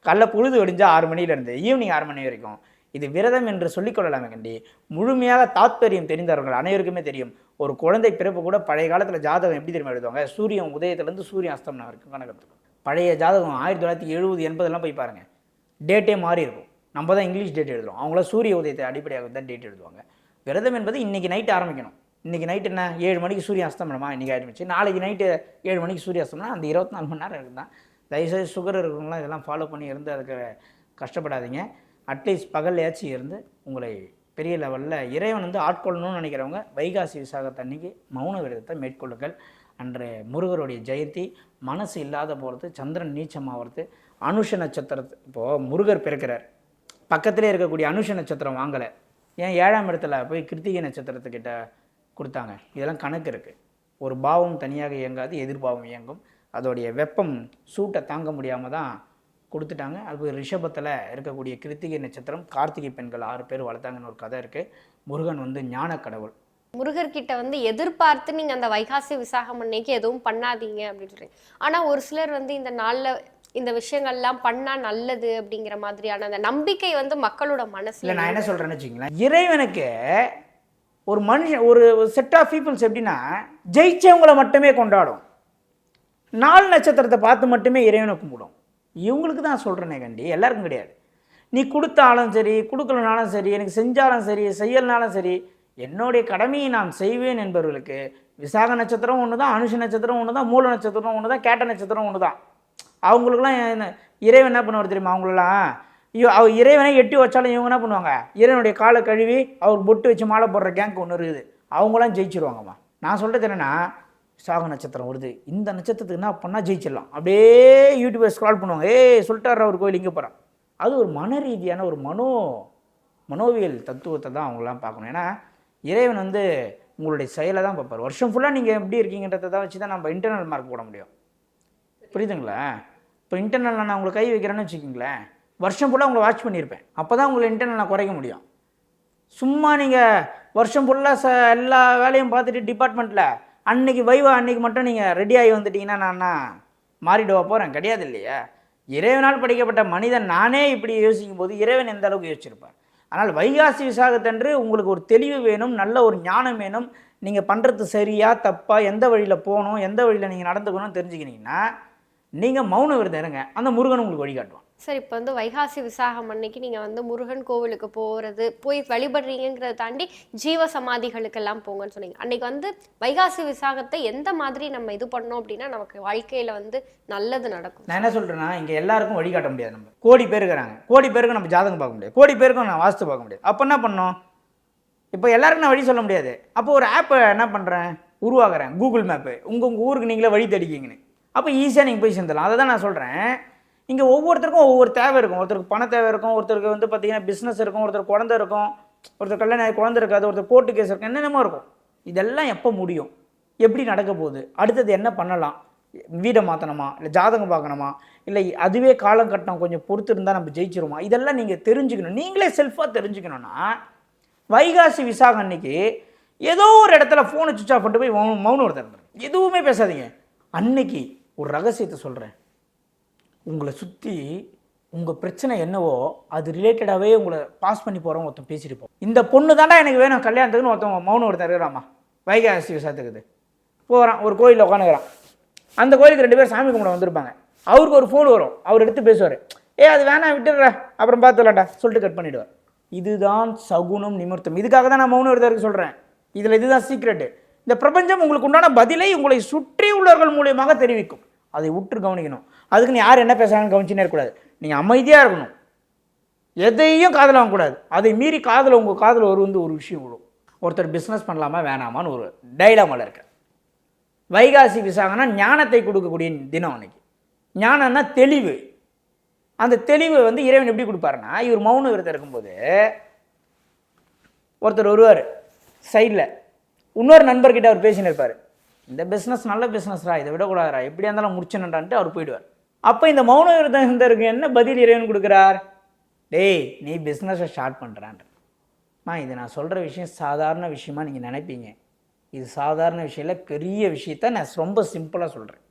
காலைல பொழுது வெடிஞ்சால் ஆறு மணிலேருந்து ஈவினிங் ஆறு மணி வரைக்கும். இது விரதம் என்று சொல்லிக்கொள்ளலாமே கண்டி. முழுமையாக தாத்பரியம் தெரிந்தவர்கள் அனைவருக்குமே தெரியும். ஒரு குழந்தை பிறப்பு கூட பழைய காலத்தில் ஜாதகம் எப்படி தெரியுமா எழுதுவாங்க? சூரியன் உதயத்துலேருந்து சூரியன் அஸ்தமனம் வரைக்கும் கணக்கத்துக்கு பழைய ஜாதகம் ஆயிரத்தி தொள்ளாயிரத்தி எழுபது எண்பதெல்லாம் போய் பாருங்கள் டேட்டே மாறி இருக்கும். நம்ம தான் இங்கிலீஷ் டேட் எழுதுவோம் அவங்கள சூரிய உதயத்தை அடிப்படையாக தான் டேட் எழுதுவாங்க. விரதம் என்பது இன்றைக்கி நைட்டு ஆரம்பிக்கணும். இன்றைக்கி நைட்டு என்ன? ஏழு மணிக்கு சூரிய அஸ்தமனமா? இன்றைக்கி ஆரம்பிச்சு நாளைக்கு நைட்டு ஏழு மணிக்கு சூரிய அஸ்தமனம் அந்த இருபத்தி நாலு மணி நேரம் இருக்குது தான் தயவுசெய்து சுகர் இருக்கிறவங்களாம் இதெல்லாம் ஃபாலோ பண்ணி இருந்து அதுக்கு கஷ்டப்படாதீங்க. அட்லீஸ்ட் பகல்லையாச்சும் இருந்து உங்களை பெரிய லெவலில் இறைவன் வந்து ஆட்கொள்ளணும்னு நினைக்கிறவங்க வைகாசி விசாகத்தன்னைக்கு மௌன விரதத்தை மேற்கொள்ளுங்கள். அன்று முருகருடைய ஜெயந்தி மனசு இல்லாத போகிறது சந்திரன் நீச்சமாகிறது அனுஷ நட்சத்திரத்து இப்போது முருகர் பிறக்கிறார். பக்கத்திலே இருக்கக்கூடிய அனுஷ நட்சத்திரம் வாங்கலை. ஏன் ஏழாம் இடத்துல போய் கிருத்திகை நட்சத்திரத்துக்கிட்ட கொடுத்தாங்க. இதெல்லாம் கணக்கு இருக்குது ஒரு பாவம் தனியாக இயங்காது எதிர்பாவம் இயங்கும். அதோடைய வெப்பம் சூட்டை தாங்க முடியாமல் தான் கொடுத்துட்டாங்க. அது ரிஷபத்தில் இருக்கக்கூடிய கிருத்திகை நட்சத்திரம் கார்த்திகை பெண்கள் ஆறு பேர் வளர்த்தாங்கன்னு ஒரு கதை இருக்குது முருகன் வந்து ஞான கடவுள். முருகர்கிட்ட வந்து எதிர்பார்த்து நீங்க அந்த வைகாசி விசாகம் அன்னைக்கு எதுவும் பண்ணாதீங்க அப்படின்னு சொல்றீங்க. ஆனா ஒரு சிலர் வந்து இந்த நாள்ல இந்த விஷயங்கள்லாம் பண்ணா நல்லது அப்படிங்கிற மாதிரியான அந்த நம்பிக்கை வந்து மக்களோட மனசுல நான் என்ன சொல்கிறேன்னு வச்சுங்களேன் இறைவனுக்கு ஒரு மனுஷன் ஒரு செட் ஆஃப் பீப்புள்ஸ் எப்படின்னா ஜெயிச்சவங்களை மட்டுமே கொண்டாடும். நாலு நட்சத்திரத்தை பார்த்து மட்டுமே இறைவனை கும்பிடும். இவங்களுக்கு தான் சொல்கிறேனே கண்டி எல்லாருக்கும் கிடையாது. நீ கொடுத்தாலும் சரி கொடுக்கலனாலும் சரி எனக்கு செஞ்சாலும் சரி செய்யலனாலும் சரி என்னுடைய கடமையை நான் செய்வேன் என்பவர்களுக்கு விசாக நட்சத்திரம் ஒன்று தான் அனுஷ நட்சத்திரம் ஒன்று தான் மூல நட்சத்திரம் ஒன்று தான் கேட்ட நட்சத்திரம் ஒன்று தான் அவங்களுக்குலாம் என்ன- இறைவன் என்ன பண்ணுவார் தெரியுமா அவங்களெல்லாம்? ஐயோ அவர் இறைவனை எட்டி வச்சாலும் இவங்க என்ன பண்ணுவாங்க? இறைவனுடைய காலை கழுவி அவர் பொட்டு வச்சு மாலை போடுற கேங்க் ஒன்று இருக்குது. அவங்களாம் ஜெயிச்சிருவாங்கம்மா. நான் சொல்கிறது என்னென்னா சாக நட்சத்திரம் வருது. இந்த நட்சத்திரத்துக்கு என்ன பண்ணால் ஜெயிச்சிடலாம். அப்படியே யூடியூப்பை ஸ்க்ரால் பண்ணுவாங்க. ஏய் சொல்லிட்டார் அவர் கோயில் இங்கே போகிறான் அது ஒரு மன ரீதியான ஒரு மனோ மனோவியல் தத்துவத்தை தான் அவங்களாம் பார்க்கணும். ஏன்னா இறைவன் வந்து உங்களுடைய செயலை தான் பார்ப்பார். வருஷம் ஃபுல்லாக நீங்கள் எப்படி இருக்கீங்கன்றதை தான் வச்சு தான் நம்ம இன்டர்னல் மார்க் போட முடியும். புரியுதுங்களா? இப்போ இன்டர்னலில் நான் உங்களை கை வைக்கிறேன்னு வச்சுக்கிங்களேன். வருஷம் ஃபுல்லாக உங்களை வாட்ச் பண்ணியிருப்பேன். அப்போ தான் உங்களை இன்டர்னல் நான் குறைக்க முடியும். சும்மா நீங்கள் வருஷம் ஃபுல்லாக ச எல்லா வேலையும் பார்த்துட்டு டிபார்ட்மெண்ட்டில் அன்னைக்கு வைவா அன்னைக்கு மட்டும் நீங்கள் ரெடி ஆகி வந்துட்டீங்கன்னா நான் மாறிடுவா போகிறேன் கிடையாது இல்லையா? இறைவனால் படைக்கப்பட்ட மனிதன் நானே இப்படி யோசிக்கும் போது இறைவன் எந்த அளவுக்கு யோசிச்சிருப்பார்? ஆனால் வைகாசி விசாகத்தன்று உங்களுக்கு ஒரு தெளிவு வேணும் நல்ல ஒரு ஞானம் வேணும். நீங்கள் பண்ணுறது சரியா தப்பா எந்த வழியில் போகணும் எந்த வழியில் நீங்கள் நடந்துக்கணும்னு தெரிஞ்சுக்கினீங்கன்னா நீங்கள் மௌன விரதம் இருங்க. அந்த முருகன் உங்களுக்கு வழிகாட்டுவான் சார் இப்போ வந்து வைகாசி விசாகம் அன்னைக்கு நீங்கள் வந்து முருகன் கோவிலுக்கு போகிறது போய் வழிபடுறீங்கிறத தாண்டி ஜீவ சமாதிகளுக்கெல்லாம் போங்கன்னு சொன்னீங்க. அன்னைக்கு வந்து வைகாசி விசாகத்தை எந்த மாதிரி நம்ம இது பண்ணோம் அப்படின்னா நமக்கு வாழ்க்கையில் வந்து நல்லது நடக்கும். நான் என்ன சொல்கிறேன்னா இங்கே எல்லாருக்கும் வழிகாட்ட முடியாது நம்ம. கோடி பேர் இருக்கிறாங்க. கோடி பேருக்கு நம்ம ஜாதகம் பார்க்க முடியாது. கோடி பேருக்கும் நான் வாஸ்து பார்க்க முடியாது. அப்போ என்ன பண்ணோம்? இப்போ எல்லாருக்கும் நான் வழி சொல்ல முடியாது. அப்போ ஒரு ஆப்பை என்ன பண்ணுறேன் உருவாக்குறேன். கூகுள் மேப்பு உங்கள் உங்கள் ஊருக்கு நீங்களே வழி தேடிக்கிங்கன்னு. அப்போ ஈஸியாக நீங்கள் போய் சேர்ந்துடலாம். அதை தான் நான் சொல்கிறேன் இங்கே ஒவ்வொருத்தருக்கும் ஒவ்வொரு தேவை இருக்கும். ஒருத்தருக்கு பண தேவை இருக்கும் ஒருத்தருக்கு வந்து பார்த்தீங்கன்னா பிஸ்னஸ் இருக்கும் ஒருத்தர் குழந்தை இருக்கும் ஒருத்தர் கல்யாணம் குழந்த குழந்தை இருக்காது ஒருத்தர் கோர்ட்டு கேஸ் இருக்கும் என்னென்னமோ இருக்கும். இதெல்லாம் எப்போ முடியும்? எப்படி நடக்க போகுது? அடுத்தது என்ன பண்ணலாம்? வீடை மாற்றணுமா இல்லை ஜாதகம் பார்க்கணுமா? இல்லை அதுவே காலம் கட்டணம் கொஞ்சம் பொறுத்து இருந்தால் நம்ம ஜெயிச்சிருமா இதெல்லாம் நீங்கள் தெரிஞ்சுக்கணும். நீங்களே செல்ஃபாக தெரிஞ்சுக்கணும்னா வைகாசி விசாகம் அன்னைக்கு ஏதோ ஒரு இடத்துல ஃபோனை சுவிச் ஆஃப் பண்ணிட்டு போய் மௌனம் ஒருத்தர் எதுவுமே பேசாதீங்க. அன்னைக்கு ஒரு ரகசியத்தை சொல்கிறேன் உங்களை சுற்றி உங்கள் பிரச்சனை என்னவோ அது ரிலேட்டடாகவே உங்களை பாஸ் பண்ணி போகிறவங்க ஒருத்தன் பேசியிருப்போம் இந்த பொண்ணு தாண்டா எனக்கு வேணும். கல்யாணத்துக்குன்னு ஒருத்தவங்க மௌனம் ஒருத்தர் இருக்கிறாமா வைகாசி விசாத்துக்குது போகிறான் ஒரு கோயிலில் உட்காந்துக்கிறான் அந்த கோயிலுக்கு ரெண்டு பேர் சாமி கும்பிட வந்திருப்பாங்க. அவருக்கு ஒரு ஃபோன் வரும். அவர் எடுத்து பேசுவார். ஏ அது வேணாம். விட்டுடுற. அப்புறம் பார்த்துலாம்டா சொல்லிட்டு கட் பண்ணிவிடுவார் இதுதான் சகுனம் நிமிர்த்தம். இதுக்காக தான் நான் மௌன விரதருக்கு சொல்கிறேன் இதில் இதுதான் சீக்ரெட்டு இந்த பிரபஞ்சம் உங்களுக்கு உண்டான பதிலை உங்களை சுற்றி உள்ளவர்கள் மூலியமாக தெரிவிக்கும். அதை உற்று கவனிக்கணும். அதுக்கு நீ யார் என்ன பேசுகிறாங்கன்னு கவனிச்சுனே இருக்கக்கூடாது. நீங்கள் அமைதியாக இருக்கணும். எதையும் காதில் வாங்கக்கூடாது. அதை மீறி காதில் உங்கள் காதில் ஒரு வந்து ஒரு விஷயம் விடும். ஒருத்தர் பிஸ்னஸ் பண்ணலாமா வேணாமான்னு ஒரு டைலாமாவில் இருக்கு வைகாசி விசாகனா ஞானத்தை கொடுக்கக்கூடிய தினம் அன்னைக்கு. ஞானம்னா தெளிவு. அந்த தெளிவு வந்து இறைவன் எப்படி கொடுப்பாருன்னா இவர் மௌன விரதம் இருக்கும்போது ஒருத்தர் வருவார் சைடில் இன்னொரு நண்பர்கிட்ட அவர் பேசின்னு இருப்பார். இந்த பிஸ்னஸ் நல்ல பிஸ்னஸ்ரா இதை விடக்கூடாதுரா எப்படியா இருந்தாலும் முடிச்சணுன்றான்ட்டு அவர் போயிடுவார். அப்போ இந்த மௌன விரதம் என்ன பதில் இறைவன் கொடுக்குறார்? டேய் நீ பிஸ்னஸை ஸ்டார்ட் பண்ணுறான்ற நான் இது நான் சொல்கிற விஷயம் சாதாரண விஷயமா நீங்கள் நினைப்பீங்க. இது சாதாரண விஷயம் பெரிய விஷயத்த நான் ரொம்ப சிம்பிளாக சொல்கிறேன்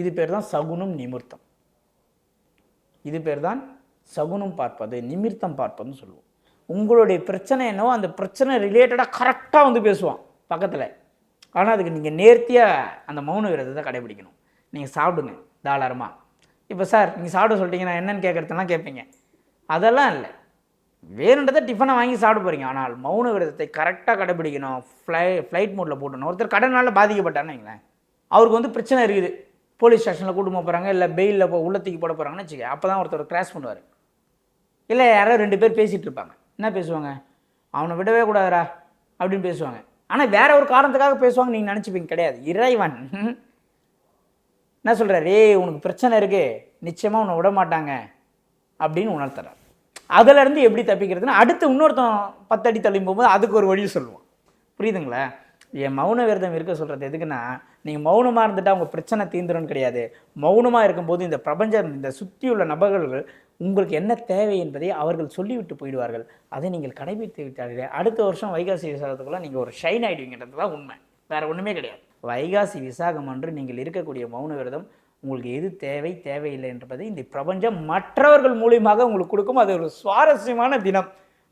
இது பேர் தான் சகுனம் நிமிர்த்தம். இது பேர் தான் சகுனம் பார்ப்பது நிமிர்த்தம் பார்ப்பதுன்னு சொல்லுவோம். உங்களுடைய பிரச்சனை என்னவோ அந்த பிரச்சனை ரிலேட்டடாக கரெக்டாக வந்து பேசுவான் பக்கத்தில். ஆனால் அதுக்கு நீங்கள் நேர்த்தியாக அந்த மௌன விரதத்தை கடைபிடிக்கணும். நீங்கள் சாப்பிடுங்க தாராளமாக இப்போ சார் நீங்கள் சாப்பிட சொல்லிட்டீங்கன்னா என்னன்னு கேட்குறதெல்லாம் கேட்பீங்க அதெல்லாம் இல்லை. வேணுன்றதை டிஃபனை வாங்கி சாப்பிட போகிறீங்க ஆனால் மௌன விரதத்தை கரெக்டாக கடைபிடிக்கணும். ஃப்ளை ஃப்ளைட் மோட்டில் போட்டணும் ஒருத்தர் கடனால் பாதிக்கப்பட்டார்னு வைங்களேன். அவருக்கு வந்து பிரச்சனை இருக்குது. போலீஸ் ஸ்டேஷனில் கூட்டு போகிறாங்க இல்லை பெயிலில் போ உள்ளத்துக்கு போட போகிறாங்கன்னு வச்சுக்க அப்போ தான் ஒருத்தர் கிராஷ் பண்ணுவார். இல்லை யாரோ ரெண்டு பேர் பேசிகிட்டு இருப்பாங்க. என்ன பேசுவாங்க? அவனை விடவே கூடாதுடா அப்படின்னு பேசுவாங்க. ஆனால் வேற ஒரு காரணத்துக்காக பேசுவாங்க நீங்கள் நினச்சிப்பீங்க. கிடையாது. இறைவன். என்ன சொல்கிறார் ஏய் உனக்கு பிரச்சனை இருக்குது நிச்சயமாக உன்னை விட மாட்டாங்க. அப்படின்னு உணர்த்துறார். அதிலேருந்து எப்படி தப்பிக்கிறதுனா அடுத்து இன்னொருத்தன் பத்தடி தள்ளி போகும்போது அதுக்கு ஒரு வழி சொல்லுவோம் புரியுதுங்களா? என் மௌன விரதம் இருக்க சொல்கிறது எதுக்குன்னா நீங்கள் மௌனமாக இருந்துட்டு உங்கள் பிரச்சனை தீந்துடும் கிடையாது. மௌனமாக இருக்கும்போது இந்த பிரபஞ்சம் இந்த சுற்றியுள்ள நபர்கள் உங்களுக்கு என்ன தேவை என்பதை அவர்கள் சொல்லிவிட்டு போயிடுவார்கள். அதை நீங்கள் கடைபிடித்து விட்டார்களே. அடுத்த வருஷம் வைகாசி விசாகத்துக்குள்ளே நீங்கள் ஒரு ஷைன் ஆகிடுவீங்கிறது தான் உண்மை. வேறு ஒன்றுமே கிடையாது. வைகாசி விசாகம் அன்று நீங்கள் இருக்கக்கூடிய மௌன விரதம் உங்களுக்கு எது தேவை தேவையில்லை என்பதை இந்த பிரபஞ்சம் மற்றவர்கள் மூலியமாக உங்களுக்கு கொடுக்கும். அது ஒரு சுவாரஸ்யமான தினம்.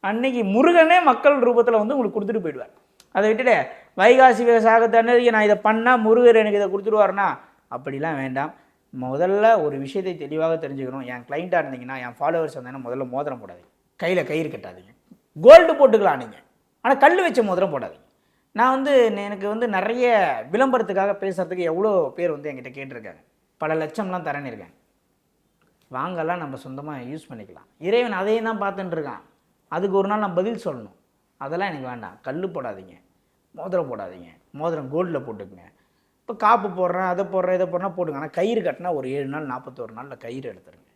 அன்னைக்கு முருகனே மக்கள் ரூபத்தில் வந்து உங்களுக்கு கொடுத்துட்டு போயிடுவார். அதை விட்டுட்டு வைகாசி விவசாயத்தை நான் இதை பண்ணால் முருகர் எனக்கு இதை கொடுத்துருவார்னா அப்படிலாம் வேண்டாம். முதல்ல ஒரு விஷயத்தை தெளிவாக தெரிஞ்சுக்கணும். என் கிளைண்ட்டாக இருந்தீங்கன்னா என் ஃபாலோவர்ஸ் வந்தீங்கன்னா முதல்ல மோதிரம் போடாதீங்க. கையில் கயிறு கட்டாதீங்க. கோல்டு போட்டுக்கலாம் நீங்கள் ஆனால் கல் வச்ச மோதிரம் போடாதீங்க. நான் வந்து எனக்கு வந்து நிறைய விளம்பரத்துக்காக பேசுகிறதுக்கு எவ்வளோ பேர் வந்து என்கிட்ட கேட்டிருக்காங்க. பல லட்சம்லாம் தரேன்னு இருக்கேன். வாங்கலாம் நம்ம சொந்தமாக யூஸ் பண்ணிக்கலாம். இறைவன் அதையும் தான் பார்த்துட்டு இருக்கான். அதுக்கு ஒரு நாள் நான் பதில் சொல்லணும். அதெல்லாம் எனக்கு வேண்டாம். கல் போடாதீங்க. மோதிரம் போடாதீங்க. மோதிரம் கோல்டில் போட்டுக்குங்க. இப்போ காப்பு போடுறேன் அதை போடுறேன் இதை போடுறேன் போட்டுங்க ஆனால் கயிறு கட்டினா ஒரு ஏழு நாள் நாற்பத்தோரு நாளில் கயிறு எடுத்துருங்க.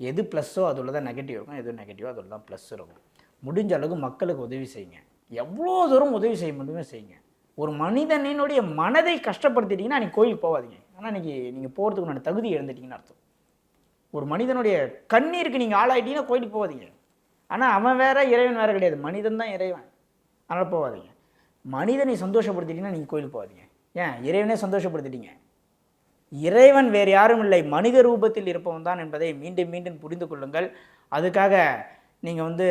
எது ப்ளஸ்ஸோ அதில் தான் நெகட்டிவ் இருக்கும். எது நெகட்டிவோ அதில் தான் ப்ளஸ் இருக்கும். முடிஞ்ச அளவுக்கு மக்களுக்கு உதவி செய்யுங்க. எவ்வளோ தூரம் உதவி செய்ய முடியுமே செய்யுங்க. ஒரு மனிதனினுடைய மனதை கஷ்டப்படுத்திட்டீங்கன்னா நீ கோயிலுக்கு போகாதீங்க. ஆனால் இன்றைக்கி நீங்கள் போகிறதுக்கு நான் தகுதி இழந்துட்டீங்கன்னு அர்த்தம். ஒரு மனிதனுடைய கண்ணீருக்கு நீங்கள் ஆளாயிட்டீங்கன்னா கோயிலுக்கு போகாதீங்க. ஆனால் அவன் வேற இறைவன் வேறு கிடையாது. மனிதன் தான் இறைவன். அதனால் போகாதீங்க. மனிதனை சந்தோஷப்படுத்திட்டீங்கன்னா நீங்கள் கோயிலுக்கு போகாதீங்க. ஏன்? இறைவனே சந்தோஷப்படுத்திட்டீங்க. இறைவன் வேறு யாரும் இல்லை. மனித ரூபத்தில் இருப்பவன் தான் என்பதை மீண்டும் மீண்டும் புரிந்து கொள்ளுங்கள். அதுக்காக நீங்கள் வந்து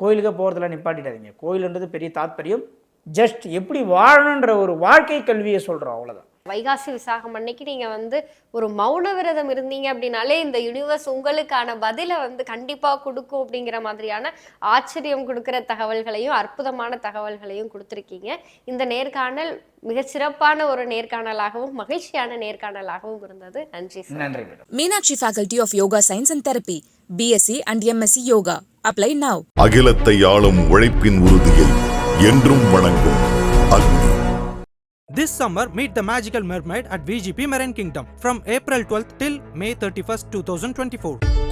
கோயிலுக்கு போகிறதுல நிப்பாட்டிடாதீங்க. கோயிலுன்றது பெரிய தாத்பரியம். ஜஸ்ட் எப்படி வாழணுன்ற ஒரு வாழ்க்கை கல்வியை சொல்கிறோம் அவ்வளோதான் வைகாசி விசாகம் அன்னைக்கு நீங்க வந்து ஒரு மௌன விரதம் இருந்தீங்க அப்படின்னாலே இந்த யூனிவர்ஸ் உங்களுக்கான பதிலை வந்து கண்டிப்பா கொடுக்கும் அப்படிங்கிற மாதிரியான ஆச்சரியம் கொடுக்கிற தகவல்களையும் அற்புதமான தகவல்களையும் கொடுத்துருக்கீங்க இந்த நேர்காணல் மிகச்சிறப்பான ஒரு நேர்காணலாகவும் மகிழ்ச்சியான நேர்காணலாகவும் இருந்தது நன்றி நன்றி Meenakshi Faculty of Yoga Science and Therapy, BSc and MSc Yoga. Apply now. அகிலத்தை ஆளும் உழைப்பின் உறுதியை என்றும் வணங்கும் அக்னி This summer, meet the magical mermaid at VGP Marine Kingdom from April 12th till May 31st, 2024.